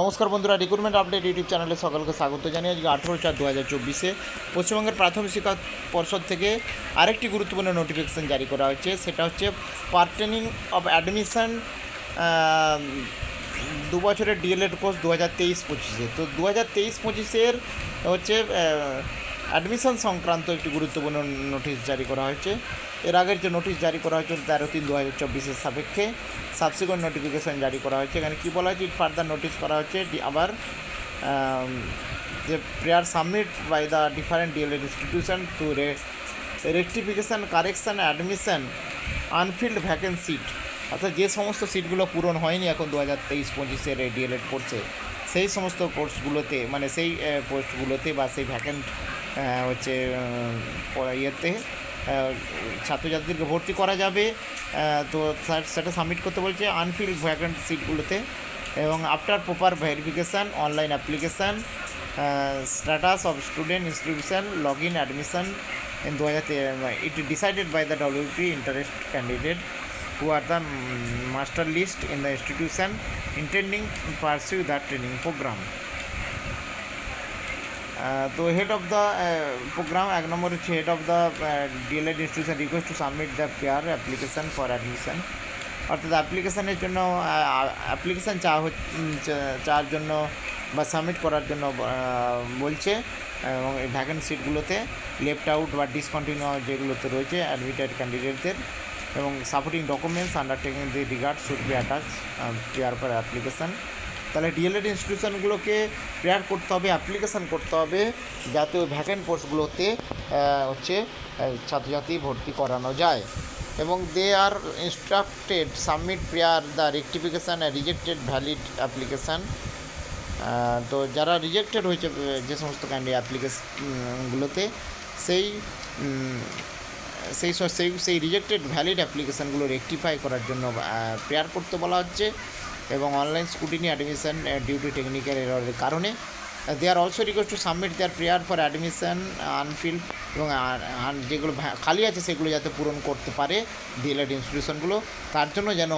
নমস্কার বন্ধুরা recruitment update YouTube চ্যানেলে সকলকে স্বাগত জানিয়ে আজকে আঠেরো চার দু হাজার চব্বিশে পশ্চিমবঙ্গের প্রাথমিক শিক্ষা পর্ষদ থেকে আরেকটি গুরুত্বপূর্ণ নোটিফিকেশান জারি করা হয়েছে। সেটা হচ্ছে পার্টেনিং অফ অ্যাডমিশন দু বছরের ডিএলএড কোর্স দু হাজার তেইশ পঁচিশে। তো দু হাজার তেইশ পঁচিশের হচ্ছে অ্যাডমিশন সংক্রান্ত একটি গুরুত্বপূর্ণ নোটিশ জারি করা হয়েছে। এর আগের যে নোটিশ জারি করা হয়েছিল তেরো তিন দু হাজার চব্বিশের সাপেক্ষে সাবসিকুয়েন্ট নোটিফিকেশান জারি করা হয়েছে। এখানে কী বলা হয়েছে? ফার্দার নোটিশ করা হয়েছে আবার যে prayer submit by the different DElEd institution to re rectification correction admission unfilled vacant seat অর্থাৎ যে সমস্ত সিটগুলো পূরণ হয়নি এখন দু হাজার তেইশ পঁচিশের ডিএলএড কোর্সে সেই সমস্ত কোর্সগুলোতে মানে সেই পোস্টগুলোতে বা সেই ভ্যাকেন্ট হচ্ছে ইয়েতে ছাত্রছাত্রীদেরকে ভর্তি করা যাবে তো স্যার সেটা সাবমিট করতে বলছে আনফিল্ড ভ্যাকেন্ট সিটগুলোতে এবং after proper verification online application status of student institution log in admission in দু হাজার it decided by the WP interest candidate who are the master list in the institution intending to pursue that training program. তো head of the program এক নম্বর হচ্ছে head of the DElEd institution request to submit the prayer application for admission অর্থাৎ অ্যাপ্লিকেশনের জন্য application চা চাওয়ার জন্য বা সাবমিট করার জন্য বলছে, এবং ভ্যাকেন্ট সিটগুলোতে লেফট আউট বা ডিসকন্টিনিউ যেগুলোতে রয়েছে অ্যাডমিটেড ক্যান্ডিডেটদের এবং supporting documents undertaking the regard should be attach prayer for application তাহলে ডিএলএড ইনস্টিটিউশনগুলোকে প্রেয়ার করতে হবে অ্যাপ্লিকেশান করতে হবে, যাতে ওই ভ্যাকেন্ট পোস্টগুলোতে হচ্ছে ছাত্রছাত্রী ভর্তি করানো যায়। এবং they are instructed submit prayer the rectification rejected valid application তো যারা রিজেক্টেড হয়েছে, যে সমস্ত ক্যান্ডি অ্যাপ্লিকেশনগুলোতে সেই সেই সেই সেই রিজেক্টেড ভ্যালিড অ্যাপ্লিকেশানগুলো রেকটিফাই করার জন্য প্রেয়ার করতে বলা হচ্ছে এবং online scrutiny admission duty technical এররের কারণে। They are also request to submit their prayer for admission unfilled এবং যেগুলো খালি আছে সেগুলো যাতে পূরণ করতে পারে ডিএলএড ইনস্টিটিউশনগুলো তার জন্য যেন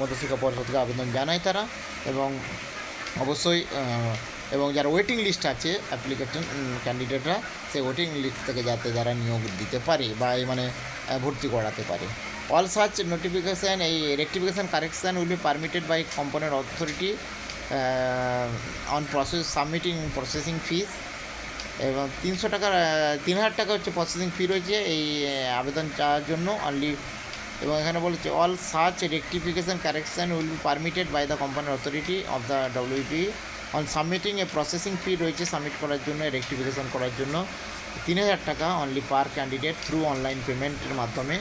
মধ্যশিক্ষা পর্ষদকে আবেদন জানায় তারা এবং অবশ্যই এবং যারা ওয়েটিং লিস্ট আছে অ্যাপ্লিকেশন ক্যান্ডিডেটরা সেই ওয়েটিং লিস্ট থেকে যাতে যারা নিয়োগ দিতে পারে বা এই মানে ভর্তি করাতে পারে। অল সার্চ নোটিফিকেশান এই rectification correction will be permitted by component authority on process submitting processing fees এবং তিনশো টাকার তিন হাজার টাকা হচ্ছে প্রসেসিং ফি রয়েছে, এই আবেদন চাওয়ার জন্য অনলি এবং এখানে বলেছে all search rectification correction will be permitted by the company authority of the WP on submitting a processing fee রয়েছে সাবমিট করার জন্য রেক্টিফিকেশন করার জন্য তিন হাজার টাকা only per candidate through online পেমেন্টের মাধ্যমে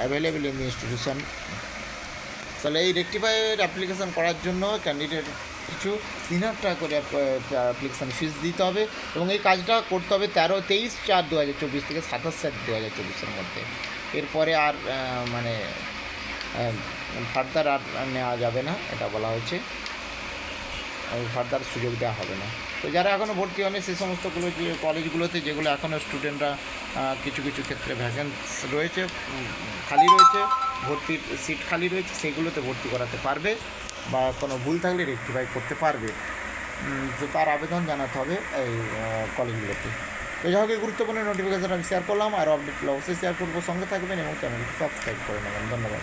অ্যাভেলেবেল ইন ইনস্টিটিউশন তাহলে এই রেক্টিফাইয়ের অ্যাপ্লিকেশন করার জন্য ক্যান্ডিডেট কিছু তিন হাজার টাকা করে অ্যাপ্লিকেশান ফিস দিতে হবে এবং এই কাজটা করতে হবে তেরো তেইশ চার দু হাজার চব্বিশ থেকে সাতাশ চার দু হাজার চব্বিশের মধ্যে। এরপরে আর মানে ফার্দার আর নেওয়া যাবে না, এটা বলা হয়েছে। ফার্দার সুযোগ দেওয়া হবে না। তো যারা এখনও ভর্তি হয়নি সেই সমস্তগুলো যে কলেজগুলোতে যেগুলো এখনও স্টুডেন্টরা কিছু কিছু ক্ষেত্রে ভ্যাকেন্স রয়েছে খালি রয়েছে, ভর্তির সিট খালি রয়েছে, সেগুলোতে ভর্তি করাতে পারবে বা কোনো ভুল থাকলে রেক্টিফাই করতে পারবে। তো তার আবেদন জানাতে হবে এই কলেজগুলোতে। তো যাই হোক, এই গুরুত্বপূর্ণ নোটিফিকেশন আমি শেয়ার করলাম, আর আপডেটগুলো অবশ্যই শেয়ার করব। সঙ্গে থাকবেন এবং চ্যানেলটি সাবস্ক্রাইব করে নেবেন। ধন্যবাদ।